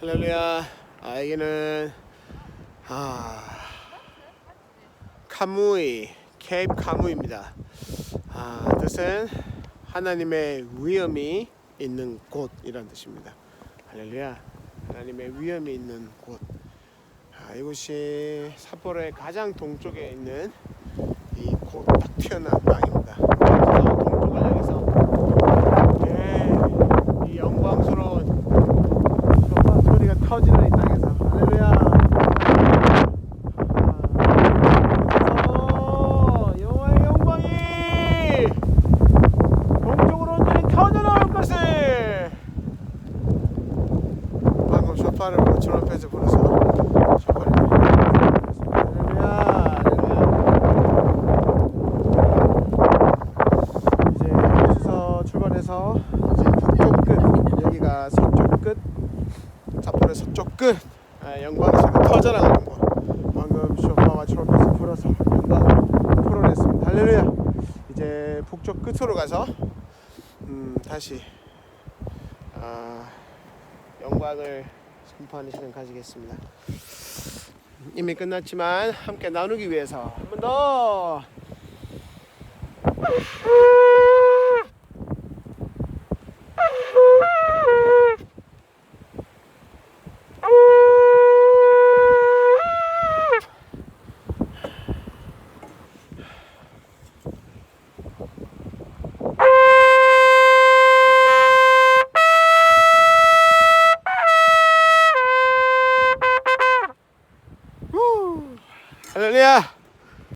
할렐루야. 아, 여기는 아 카무이 케이프 카무입니다. 아, 뜻은 하나님의 위엄이 있는 곳이란 뜻입니다. 할렐루야. 하나님의 위엄이 있는 곳. 아, 이곳이 삿포로의 가장 동쪽에 있는 이 곧 딱 튀어나온 땅입니다. 동쪽 안에서 예, 이 영광스러운 소파 소리가 터지는 이 땅에서 할렐루야. 아, 여호와의 영광이 동쪽으로 온전히 터져나올 것을 앞에서 이제 여기서 출발해서 이제 북쪽 끝 아, 소리가 터져나가는 곳 방금 쇼파와 트럼펫을 불어서 영광을 풀어냈습니다. 할렐루야. 이제 북쪽 끝으로 가서 음, 다시 아, 영광을 선포하는 시간 가지겠습니다. 이미 끝났지만 함께 나누기 위해서 한 번 더 Hallo Lea.